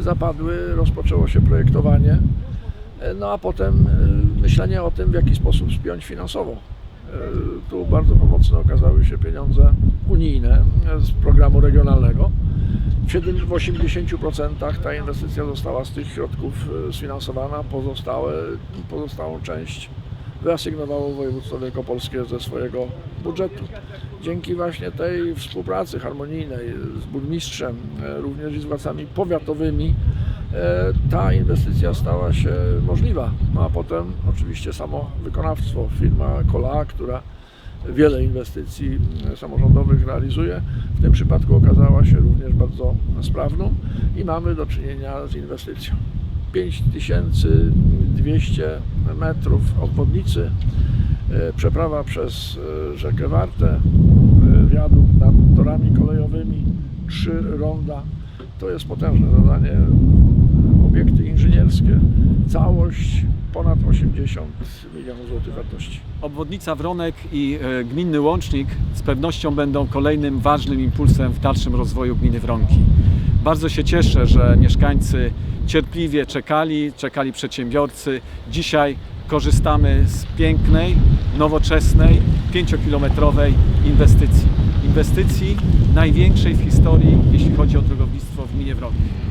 zapadły, rozpoczęło się projektowanie, e, no a potem e, myślenie o tym, w jaki sposób spiąć finansowo. E, Tu bardzo pomocne okazały się pieniądze unijne z programu regionalnego. W siedem- w 80% ta inwestycja została z tych środków sfinansowana, pozostałe, pozostałą część wyasygnowało województwo wielkopolskie ze swojego budżetu. Dzięki właśnie tej współpracy harmonijnej z burmistrzem, e, również i z władzami powiatowymi, e, ta inwestycja stała się możliwa. No a potem oczywiście samo wykonawstwo, firma Kola, która wiele inwestycji e, samorządowych realizuje, w tym przypadku okazała się również bardzo sprawną i mamy do czynienia z inwestycją. 5200 metrów obwodnicy, e, przeprawa przez e, rzekę Wartę, e, wiadukt nad torami kolejowymi, trzy ronda. To jest potężne zadanie. Całość ponad 80 milionów złotych wartości. Obwodnica Wronek i e, gminny łącznik z pewnością będą kolejnym ważnym impulsem w dalszym rozwoju gminy Wronki. Bardzo się cieszę, że mieszkańcy cierpliwie czekali, czekali przedsiębiorcy. Dzisiaj korzystamy z pięknej, nowoczesnej, pięciokilometrowej inwestycji. Inwestycji największej w historii, jeśli chodzi o drogownictwo w gminie Wronki.